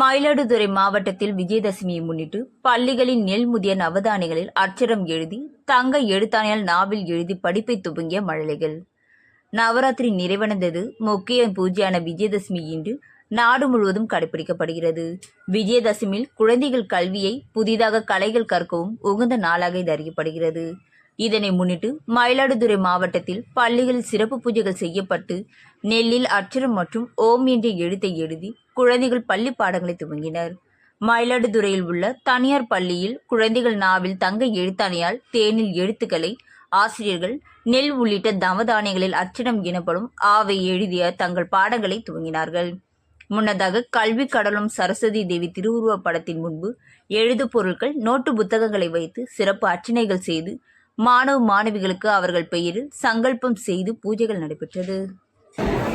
மயிலாடுதுறை மாவட்டத்தில் விஜயதசமியை முன்னிட்டு பள்ளிகளின் நெல் முதிய நவதானிகளில் அச்சரம் எழுதி தங்க எழுத்தாணையால் நாவில் எழுதி படிப்பை துவங்கிய மழலைகள். நவராத்திரி நிறைவடைந்தது. முக்கிய பூஜையான விஜயதசமி இன்று நாடு முழுவதும் கடைபிடிக்கப்படுகிறது. விஜயதசமியில் குழந்தைகள் கல்வியை புதிதாக கலைகள் கற்கவும் உகந்த நாளாக இது அறியப்படுகிறது. இதனை முன்னிட்டு மயிலாடுதுறை மாவட்டத்தில் பள்ளிகளில் சிறப்பு பூஜைகள் செய்யப்பட்டு நெல்லில் அச்சரம் மற்றும் ஓம் என்ற எழுத்தை எழுதி குழந்தைகள் பள்ளி பாடங்களை துவங்கினர். மயிலாடுதுறையில் உள்ள தனியார் பள்ளியில் குழந்தைகள் நாவில் தங்க எழுத்தாணையால் தேனில் எழுத்துக்களை ஆசிரியர்கள் நெல் உள்ளிட்ட தவதானியங்களில் அச்சிடம் எனப்படும் ஆவை எழுதிய தங்கள் பாடங்களை துவங்கினார்கள். முன்னதாக கல்வி கடலும் சரஸ்வதி தேவி திருவுருவப் படத்தின் முன்பு எழுது பொருட்கள் நோட்டு புத்தகங்களை வைத்து சிறப்பு அர்ச்சனைகள் செய்து மாணவ மாணவிகளுக்கு அவர்கள் பெயரில் சங்கல்பம் செய்து பூஜைகள் நடைபெற்றது.